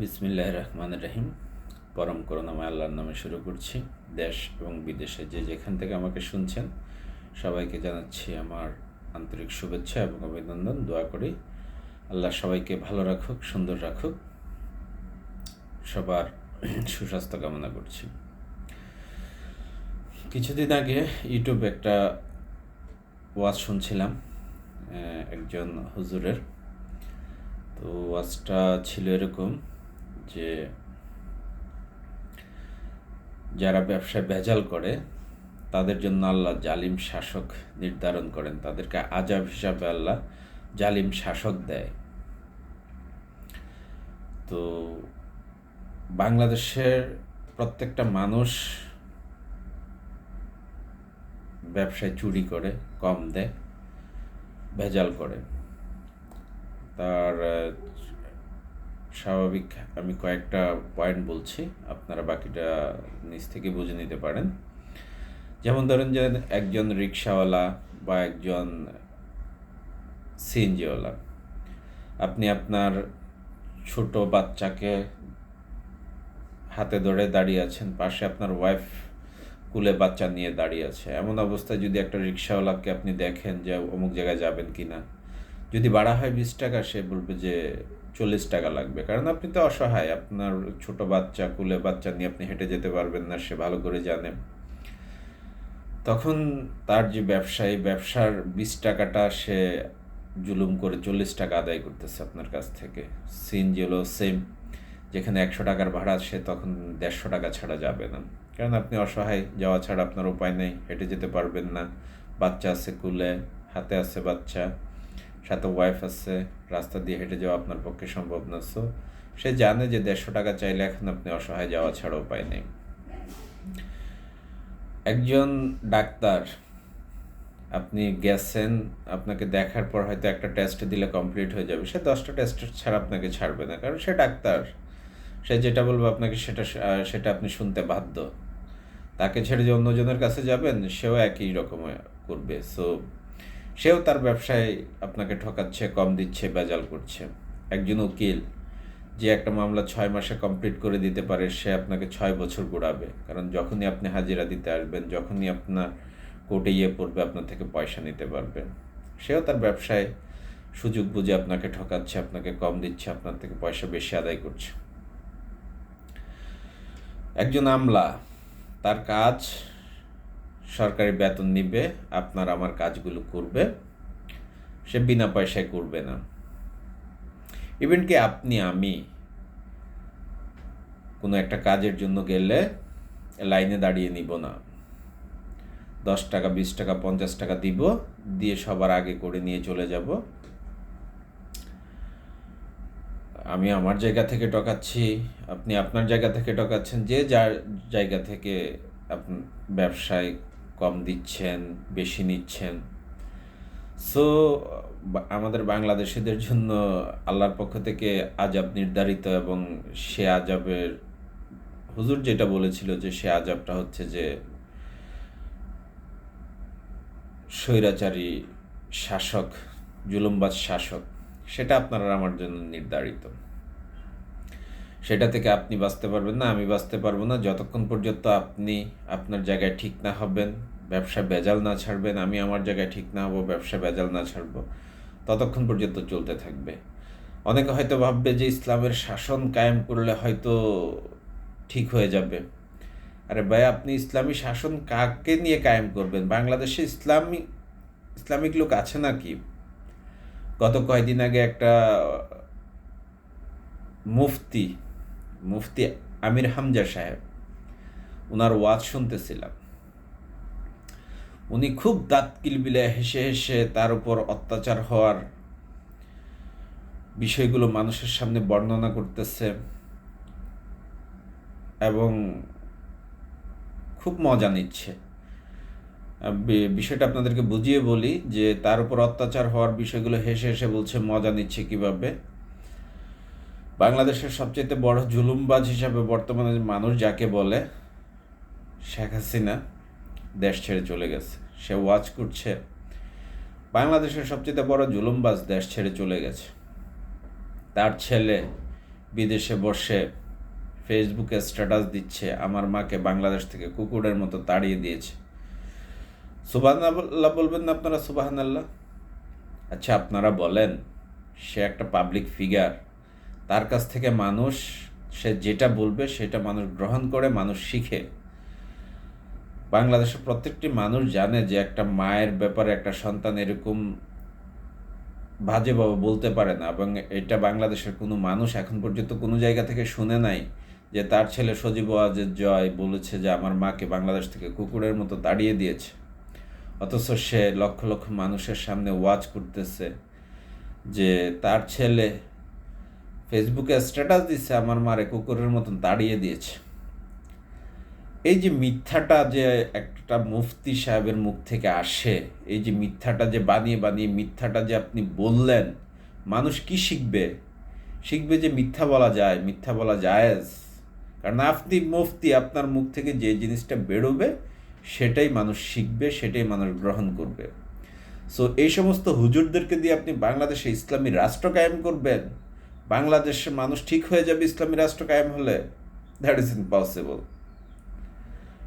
বিসমিল্লাহ রহমান রহিম। পরম করুণাময় আল্লাহর নামে শুরু করছি। দেশ এবং বিদেশে যে যেখান থেকে আমাকে শুনছেন, সবাইকে জানাচ্ছি আমার আন্তরিক শুভেচ্ছা এবং অভিনন্দন। দোয়া করি আল্লাহ সবাইকে ভালো রাখুক, সুন্দর রাখুক। সবার সুস্বাস্থ্য কামনা করছি। কিছুদিন আগে ইউটিউবে একটা ওয়াজ শুনছিলাম একজন হুজুরের। তো ওয়াজটা ছিল এরকম যে যারা ব্যবসায় ভেজাল করে, তাদের জন্য আল্লাহ জালিম শাসক নির্ধারণ করেন। তাদেরকে আজাব হিসাবে আল্লাহ জালিম শাসক দেয়। তো বাংলাদেশের প্রত্যেকটা মানুষ ব্যবসায় চুরি করে, কম দেয়, ভেজাল করে। তার স্বাভাবিক আমি কয়েকটা পয়েন্ট বলছি, আপনারা বাকিটা নিজ থেকে বুঝে নিতে পারেন। যেমন ধরেন যে একজন রিক্সাওয়ালা বা একজন সিএনজিওয়ালা, আপনি আপনার ছোট বাচ্চাকে হাতে ধরে দাঁড়িয়ে আছেন, পাশে আপনার ওয়াইফ কুলে বাচ্চা নিয়ে দাঁড়িয়ে আছে। এমন অবস্থায় যদি একটা রিক্সাওয়ালাকে আপনি দেখেন যে অমুক জায়গায় যাবেন কি না যদি বাড়া হয় বিশ টাকা, সে বলবে যে চল্লিশ টাকা লাগবে। কারণ আপনি তো অসহায়, আপনার ছোট বাচ্চা, কুলে বাচ্চা নিয়ে আপনি হেঁটে যেতে পারবেন না, সে ভালো করে জানে। তখন তার যে ব্যবসায়ী, ব্যবসার বিশ টাকাটা সে জুলুম করে চল্লিশ টাকা আদায় করতেছে আপনার কাছ থেকে। সিএনজি হলো সেম যেখানে একশো টাকার ভাড়া, সে তখন দেড়শো টাকা ছাড়া যাবে না। কারণ আপনি অসহায়, যাওয়া ছাড়া আপনার উপায় নেই, হেঁটে যেতে পারবেন না। বাচ্চা আছে কুলে, হাতে আছে বাচ্চা। সাথে ওয়াইফ আছে, রাস্তা দিয়ে হেঁটে যাওয়া আপনার পক্ষে সম্ভব না সো সে জানে যে দেড়শো টাকা চাইলে এখন আপনি অসহায় যাওয়া ছাড়া উপায় নেই। একজন ডাক্তার, আপনি গেছেন, আপনাকে দেখার পর হয়তো একটা টেস্ট দিলে কমপ্লিট হয়ে যাবে, সে দশটা টেস্ট ছাড়া আপনাকে ছাড়বে না, কারণ সে ডাক্তার। সে যেটা বলবে আপনাকে সেটা সেটা আপনি শুনতে বাধ্য। তাকে ছেড়ে যে অন্যজনের কাছে যাবেন, সেও একই রকম করবে সো সেও তার ব্যবসায় আপনাকে ঠকাচ্ছে, কম দিচ্ছে, বেজাল করছে। একজন উকিল যে একটা মামলা ছয় মাসে কমপ্লিট করে দিতে পারে, সে আপনাকে ছয় বছর ঘোরাবে কারণ যখনই আপনি হাজিরা দিতে আসবেন, যখনই আপনার কোর্টে ইয়ে পড়বে, আপনার থেকে পয়সা নিতে পারবে। সেও তার ব্যবসায় সুযোগ বুঝে আপনাকে ঠকাচ্ছে, আপনাকে কম দিচ্ছে, আপনার থেকে পয়সা বেশি আদায় করছে। একজন আমলা, তার কাজ সরকারি বেতন নিবে, আপনার আমার কাজগুলো করবে, সে বিনা পয়সায় করবে না। ইভেন কি আপনি, আমি কোনো একটা কাজের জন্য গেলে লাইনে দাঁড়িয়ে নিব না। দশ টাকা, বিশ টাকা, পঞ্চাশ টাকা দিব, দিয়ে সবার আগে করে নিয়ে চলে যাব। আমি আমার জায়গা থেকে টকাচ্ছি আপনি আপনার জায়গা থেকে টকাচ্ছেন যে যার জায়গা থেকে ব্যবসায় কম দিচ্ছেন, বেশি নিচ্ছেন। সো আমাদের বাংলাদেশিদের জন্য আল্লাহর পক্ষ থেকে আজাব নির্ধারিত এবং সে আজাবের হুজুর যেটা বলেছিল যে সে আজাবটা হচ্ছে যে স্বৈরাচারী শাসক, জুলুমবাজ শাসক, সেটা আপনারা আমার জন্য নির্ধারিত। সেটা থেকে আপনি বাঁচতে পারবেন না, আমি বাঁচতে পারব না। যতক্ষণ পর্যন্ত আপনি আপনার জায়গায় ঠিক না হবেন, ব্যবসা বেজাল না ছাড়বেন, আমি আমার জায়গায় ঠিক না হব, ব্যবসা বেজাল না ছাড়বো, ততক্ষণ পর্যন্ত চলতে থাকবে। অনেকে হয়তো ভাববে যে ইসলামের শাসন কায়েম করলে হয়তো ঠিক হয়ে যাবে। আরে ভাই, আপনি ইসলামী শাসন কাকে নিয়ে কায়েম করবেন? বাংলাদেশে ইসলামী, ইসলামিক লোক আছে নাকি? গত কয়েকদিন আগে একটা মুফতি মুফতি আমির হামজা সাহেব ওনার ওয়াজ শুনতেছিলাম। উনি খুব দাঁত কিলবিলে হেসে হেসে তার উপর অত্যাচার হওয়ার বিষয়গুলো মানুষের সামনে বর্ণনা করতেছে এবং খুব মজা নিচ্ছে। বিষয়টা আপনাদেরকে বুঝিয়ে বলি যে তার উপর অত্যাচার হওয়ার বিষয়গুলো হেসে হেসে বলছে, মজা নিচ্ছে কীভাবে? বাংলাদেশের সবচেয়ে বড় জুলুমবাজ হিসাবে বর্তমানে মানুষ যাকে বলে, শেখ হাসিনা দেশ ছেড়ে চলে গেছে। সে ওয়াচ করছে, বাংলাদেশের সবচেয়ে বড় জুলুমবাজ দেশ ছেড়ে চলে গেছে। তার ছেলে বিদেশে বসে ফেসবুকে স্ট্যাটাস দিচ্ছে, আমার মাকে বাংলাদেশ থেকে কুকুরের মতো তাড়িয়ে দিয়েছে। সুবাহান আল্লাহ বলবেন না আপনারা সুবাহান আল্লাহ আচ্ছা আপনারা বলেন, সে একটা পাবলিক ফিগার তার কাছ থেকে মানুষ, সে যেটা বলবে সেটা মানুষ গ্রহণ করে, মানুষ শিখে। বাংলাদেশের প্রত্যেকটি মানুষ জানে যে একটা মায়ের ব্যাপারে একটা সন্তান এরকম বাজেভাবে বলতে পারে না এবং এটা বাংলাদেশের কোনো মানুষ এখন পর্যন্ত কোনো জায়গা থেকে শুনে নাই যে তার ছেলে সজীব ওয়াজের জয় বলেছে যে আমার মাকে বাংলাদেশ থেকে কুকুরের মতো তাড়িয়ে দিয়েছে। অথচ সে লক্ষ লক্ষ মানুষের সামনে ওয়াচ করতেছে যে তার ছেলে ফেসবুকে স্ট্যাটাস দিচ্ছে আমার মারে, কুকুরের মতন তাড়িয়ে দিয়েছে। এই যে মিথ্যাটা যে একটা মুফতি সাহেবের মুখ থেকে আসে, এই যে মিথ্যাটা যে বানিয়ে বানিয়ে মিথ্যাটা যে আপনি বললেন, মানুষ কি শিখবে? শিখবে যে মিথ্যা বলা যায়, মিথ্যা বলা জায়েজ। কারণ আপনি মুফতি, আপনার মুখ থেকে যে জিনিসটা বেরোবে, সেটাই মানুষ শিখবে, সেটাই মানুষ গ্রহণ করবে। সো এই সমস্ত হুজুরদেরকে দিয়ে আপনি বাংলাদেশে ইসলামী রাষ্ট্র কায়েম করবেন? বাংলাদেশের মানুষ ঠিক হয়ে যাবে ইসলামী রাষ্ট্র কায়েম হলে? দ্যাট ইজ ইম্পসিবল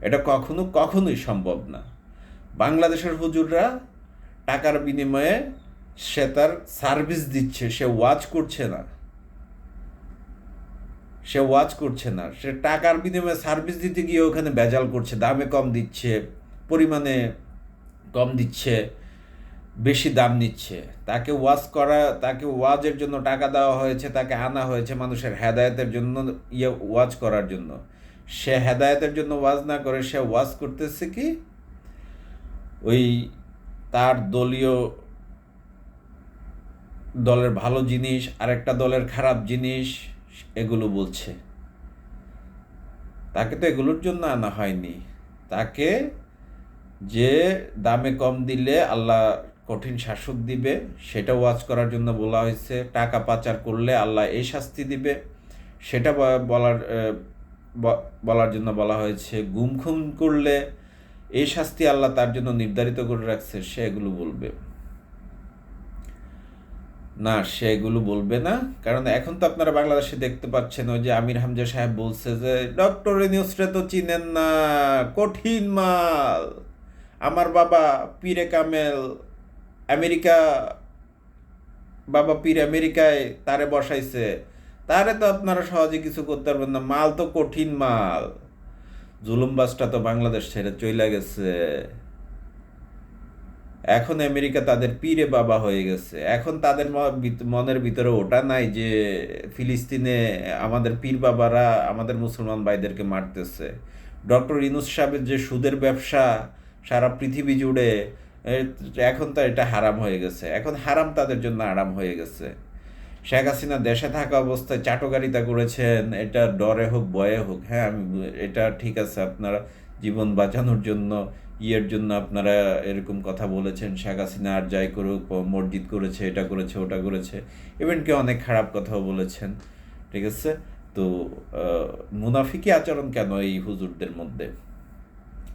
এটা কখনো, কখনোই সম্ভব না। বাংলাদেশের হুজুররা টাকার বিনিময়ে সে তার সার্ভিস দিচ্ছে, সে ওয়াচ করছে না। সে ওয়াচ করছে না। সে টাকার বিনিময়ে সার্ভিস দিতে গিয়ে ওখানে ভেজাল করছে, দামে কম দিচ্ছে, পরিমাণে কম দিচ্ছে। বেশি দাম নিচ্ছে। তাকে ওয়াজ করা, তাকে ওয়াজের জন্য টাকা দেওয়া হয়েছে, তাকে আনা হয়েছে মানুষের হেদায়তের জন্য ইয়ে ওয়াজ করার জন্য। সে হেদায়তের জন্য ওয়াজ না করে সে ওয়াজ করতেছে কি? ওই তার দলীয় দলের ভালো জিনিস, আরেকটা দলের খারাপ জিনিস, এগুলো বলছে। তাকে তো এগুলোর জন্য আনা হয়নি। তাকে যে দামে কম দিলে আল্লাহ কঠিন শাসক দিবে, সেটা ওয়াজ করার জন্য বলা হয়েছে, টাকা পাচার করলে আল্লাহ এই শাস্তি দিবে। সেটা বলার বলার জন্য বলা হয়েছে, গুম খুন করলে এই শাস্তি আল্লাহ তার জন্য নির্ধারিত করে রাখছে, সে এগুলো বলবে। না, সে এগুলো বলবে না, কারণ এখন তো আপনারা বাংলাদেশে দেখতে পাচ্ছেন, ওই যে আমির হামজা সাহেব বলছে যে ডক্টর নিউজরে তো চিনেন না, কঠিন মাল। আমার বাবা পীরে কামেল আমেরিকা, বাবা পীর আমেরিকায় তারে বসাইছে। তারে তো আপনারা সহজে কিছু করতে পারবেন না। মাল তো কঠিন মাল। জুলুমবাসটা তো বাংলাদেশ ছেড়ে চলে গেছে। এখন আমেরিকা তাদের পীরে বাবা হয়ে গেছে। এখন তাদের মনের ভিতরে ওটা নাই যে ফিলিস্তিনে আমাদের পীর বাবারা আমাদের মুসলমান ভাইদেরকে মারতেছে। ডক্টর ইনুস সাহেবের যে সুদের ব্যবসা সারা পৃথিবী জুড়ে এখন তো এটা হারাম হয়ে গেছে। এখন হারাম তাদের জন্য আরাম হয়ে গেছে। শেখ হাসিনা দেশে থাকা অবস্থায় চাটগারিতা করেছেন, এটা ডরে হোক, বয়ে হোক হ্যাঁ আমি এটা ঠিক আছে, আপনারা জীবন বাঁচানোর জন্য, ইয়ের জন্য আপনারা এরকম কথা বলেছেন, শেখ হাসিনা আর যাই করুক মসজিদ করেছে, এটা করেছে, ওটা করেছে ইভেনকে অনেক খারাপ কথাও বলেছেন, ঠিক আছে? তো মুনাফিকি আচরণ কেন এই হুজুরদের মধ্যে?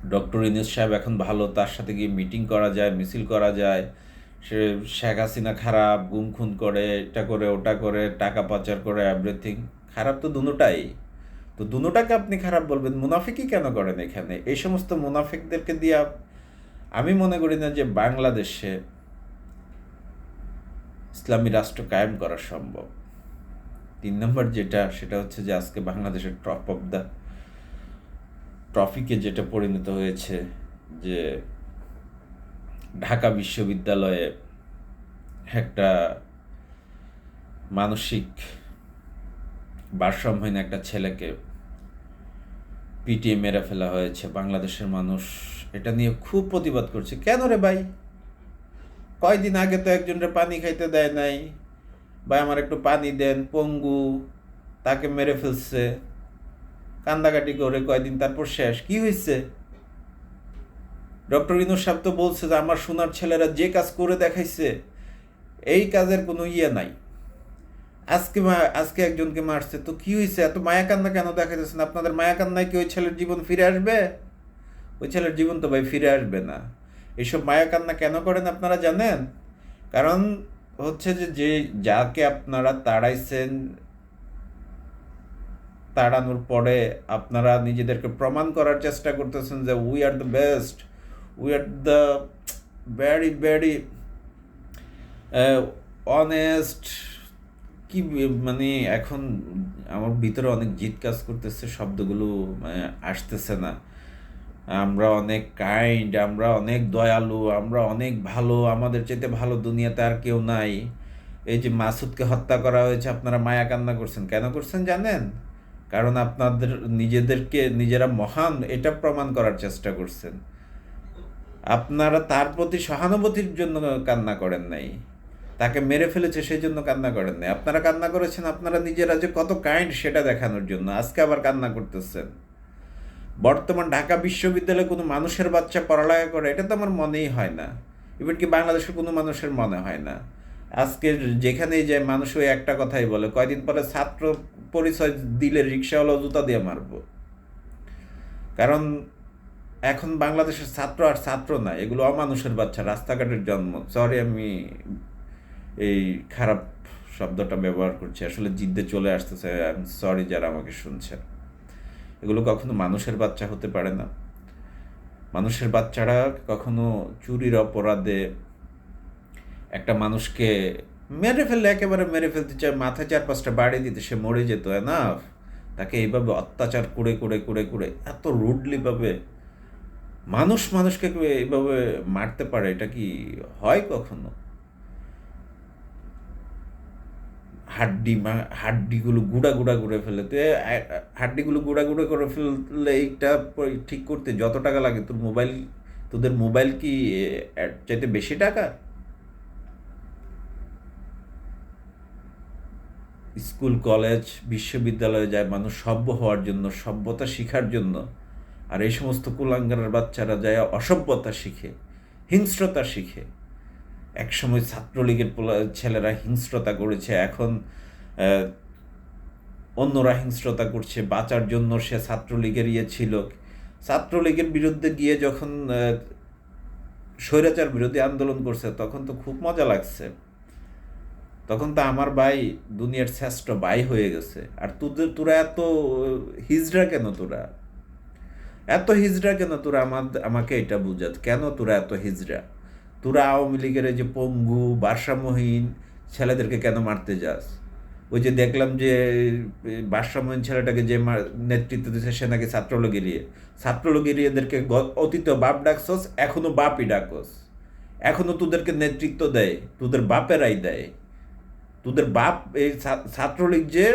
ডক্টর ইনিস সাহেব এখন ভালো, তার সাথে গিয়ে মিটিং করা যায়, মিছিল করা যায়। সে শেখ হাসিনা খারাপ, গুম খুন করে, এটা করে, ওটা করে, টাকা পাচার করে এভরিথিং খারাপ তো দুটাই। তো দুটাকে আপনি খারাপ বলবেন, মুনাফিকই কেন করেন এখানে? এই সমস্ত মুনাফিকদেরকে দিয়ে আমি মনে করি না যে বাংলাদেশে ইসলামী রাষ্ট্র কায়েম করা সম্ভব। তিন নম্বর যেটা, সেটা হচ্ছে যে আজকে বাংলাদেশের টপ অফ দ্য ট্রফিকে যেটা পরিণত হয়েছে যে ঢাকা বিশ্ববিদ্যালয়ে একটা মানসিক ভারসাম্যহীন একটা ছেলেকে পিটিয়ে মেরে ফেলা হয়েছে, বাংলাদেশের মানুষ এটা নিয়ে খুব প্রতিবাদ করছে। কেন রে ভাই? কয়দিন আগে তো একজনরে পানি খাইতে দেয় নাই। ভাই, আমার একটু পানি দেন, পঙ্গু, তাকে মেরে ফেলছে। কান্দাকাটি করে কয়দিন তারপর শেষ। কি হয়েছে ডক্টর ইনুর সাহেব তো বলছে যে, আমার সোনার ছেলেরা যে কাজ করে দেখাইছে, এই কাজের কোনো ইয়ে নাই। আজকে আজকে একজনকে মারছে। তো কি হয়েছে এত মায়া কান্না কেন দেখাইতেছেন? আপনাদের মায়া কান্নায় কি ওই ছেলের জীবন ফিরে আসবে? ওই ছেলের জীবন তো ভাই ফিরে আসবে না। এইসব মায়া কান্না কেন করেন আপনারা জানেন? কারণ হচ্ছে যে যে, যাকে আপনারা তাড়াইছেন তাড়ানোর পরে আপনারা নিজেদেরকে প্রমাণ করার চেষ্টা করতেছেন যে we are the best we are the very very honest কি মানে এখন আমার ভিতরে অনেক জিত কাজ করতেছে, শব্দগুলো আসতেছে না। আমরা অনেক কাইন্ড আমরা অনেক দয়ালু, আমরা অনেক ভালো, আমাদের চাইতে ভালো দুনিয়াতে আর কেউ নাই। এই যে মাসুদকে হত্যা করা হয়েছে, আপনারা মায়া কান্না করছেন। কেন করছেন জানেন? কারণ আপনাদের, নিজেদেরকে, নিজেরা মহান, এটা প্রমাণ করার চেষ্টা করছেন। আপনারা তার প্রতি সহানুভূতির জন্য কান্না করেন নাই। তাকে মেরে ফেলেছে, সেই জন্য কান্না করেন নাই। আপনারা কান্না করেছেন, আপনারা নিজেরা যে কত কাইন্ড সেটা দেখানোর জন্য। আজকে আবার কান্না করতেছেন। বর্তমান ঢাকা বিশ্ববিদ্যালয়ে কোনো মানুষের বাচ্চা পড়ালেখা করে, এটা তো আমার মনেই হয় না। ইভেন কি বাংলাদেশের কোনো মানুষের মনে হয় না। আজকে যেখানেই যায়, মানুষ ওই একটা কথাই বলে, কয়দিন পরে ছাত্র পরিচয় দিলে রিক্সাওয়ালা জুতা দিয়ে মারবো। কারণ এখন বাংলাদেশের ছাত্র আর ছাত্র না, এগুলো অমানুষের বাচ্চা, রাস্তাঘাটের জন্ম। সরি আমি এই খারাপ শব্দটা ব্যবহার করছি, আসলে জিদ্দে চলে আসতেছে সরি যারা আমাকে শুনছেন। এগুলো কখনো মানুষের বাচ্চা হতে পারে না। মানুষের বাচ্চারা কখনো চুরির অপরাধে একটা মানুষকে মেরে ফেললে, একেবারে মেরে ফেলতে চায়, মাথায় চার পাঁচটা বাড়ি দিতে, সে মরে যেত না তাকে এইভাবে অত্যাচার করে করে করে করে, এত রুডলি ভাবে মানুষ মানুষকে এইভাবে মারতে পারে, এটা কি হয় কখনো? হাড্ডি হাড্ডিগুলো গুঁড়া গুঁড়া করে ফেলে। তো হাড্ডিগুলো গুঁড়া গুঁড়া করে ফেললে এইটা ঠিক করতে যত টাকা লাগে, তোর মোবাইল, তোদের মোবাইল কি চাইতে বেশি টাকা? স্কুল, কলেজ, বিশ্ববিদ্যালয়ে যায় মানুষ সভ্য হওয়ার জন্য, সভ্যতা শিখার জন্য। আর এই সমস্ত কুলাঙ্গারের বাচ্চারা যায় অসভ্যতা শিখে, হিংস্রতা শিখে। একসময় ছাত্রলীগের ছেলেরা হিংস্রতা করেছে, এখন অন্যরা হিংস্রতা করছে, বাঁচার জন্য সে ছাত্রলীগের ইয়ে ছিল। ছাত্রলীগের বিরুদ্ধে গিয়ে যখন স্বৈরাচার বিরোধী আন্দোলন করছে, তখন তো খুব মজা লাগছে। তখন তো আমার ভাই দুনিয়ার শ্রেষ্ঠ ভাই হয়ে গেছে। আর তোদের, তোরা এত, হিজড়া কেন তোরা? এত হিজড়া কেন তোরা? আমার, আমাকে এটা বুঝাত কেন তোরা এত হিজড়া? তোরা আওয়ামী লীগের যে পঙ্গু ভারসাম্যহীন ছেলেদেরকে কেন মারতে যাস? ওই যে দেখলাম যে ভারসাম্যহীন ছেলেটাকে যে নেতৃত্ব দিচ্ছে সে নাকি ছাত্রলীগের ইয়ে ছাত্রলীগের এদেরকে অতীত বাপ ডাকছস, এখনও বাপই ডাকস। এখনও তোদেরকে নেতৃত্ব দেয়, তোদের বাপেরাই দেয়। তোদের বাপ, এই ছাত্রলীগ যে,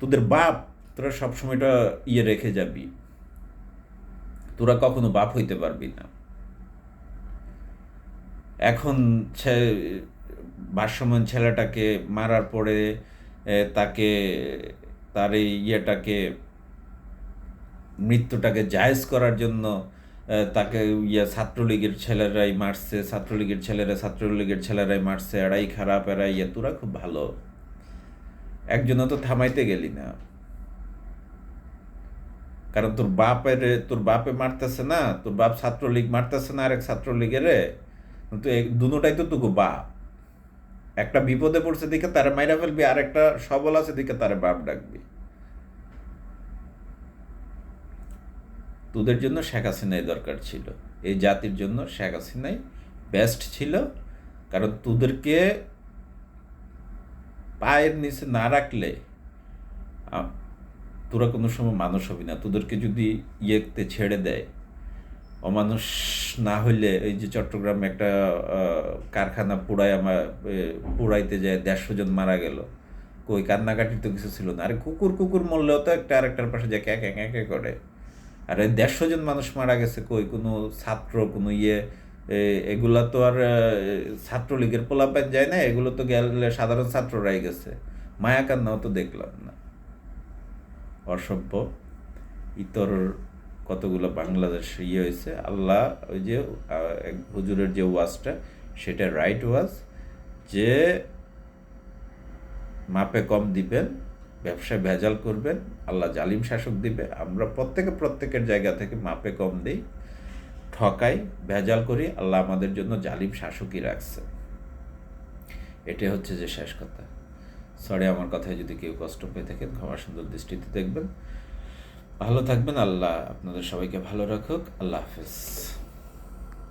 তোদের বাপ, তোরা সবসময়টা ইয়ে রেখে যাবি। তোরা কখনো বাপ হইতে পারবি না। এখন ভারসাম্য ছেলেটাকে মারার পরে তাকে, তার এই ইয়েটাকে, মৃত্যুটাকে জায়েজ করার জন্য তাকে ইয়ে ছাত্রলীগের ছেলেরাই মারছে, ছাত্রলীগের ছেলেরা ছাত্রলীগের ছেলেরাই মারছে, এরাই খারাপ, এরাই ইয়ে। তোরা খুব ভালো। একজনও তো থামাইতে গেলি না। কারণ তোর বাপের, তোর বাপে মারতেছে না, তোর বাপ ছাত্রলীগ মারতেছে না আরেক ছাত্রলীগের। তো দুটাই তো তোকে বাপ। একটা বিপদে পড়ছে দিকে তারা মাইরা ফেলবি আর একটা সবল আছে দিকে তারা বাপ ডাকবি। তোদের জন্য শেখ হাসিনাই দরকার ছিল। এই জাতির জন্য শেখ হাসিনাই বেস্ট ছিল। কারণ তোদেরকে পায়ের নিচে না রাখলে তোরা কোনো সময় মানুষ হবি না। তোদেরকে যদি ইয়েতে ছেড়ে দেয়, অমানুষ না হইলে এই যে চট্টগ্রামে একটা কারখানা পুড়ায় আমার পুড়াইতে যায়, দেড়শো জন মারা গেল। কই, কান্নাকাটির তো কিছু ছিল না। আরে কুকুর কুকুর মরলেও তো একটা আরেকটার পাশে যে ক্যাক ক্যাক ক্যাক করে। আর দেড়শো জন মানুষ মারা গেছে কই? কোনো ছাত্র, কোনো ইয়ে এগুলা তো আর ছাত্রলীগের পোলাপান যায় না, এগুলো তো গেলে সাধারণ ছাত্ররাই গেছে। মায়া কান্নাও তো দেখলাম না। অসভ্য। ইতর কতগুলো বাংলাদেশ ইয়ে হয়েছে। আল্লাহ ওই যে হুজুরের যে ওয়াজটা, সেটা রাইট ওয়াজ যে, মাপে কম দিবেন ব্যবসায় ভেজাল করবেন, আল্লাহ জালিম শাসক দিবে। আমরা প্রত্যেকে প্রত্যেকের জায়গা থেকে মাপে কম দিই, ঠকাই, ভেজাল করি, আল্লাহ আমাদের জন্য জালিম শাসকই রাখছে। এটাই হচ্ছে যে শেষ কথা। সরি আমার কথায় যদি কেউ কষ্ট পেয়ে থাকেন, ক্ষমা সুন্দর দৃষ্টিতে দেখবেন। ভালো থাকবেন, আল্লাহ আপনাদের সবাইকে ভালো রাখুক, আল্লাহ হাফেজ।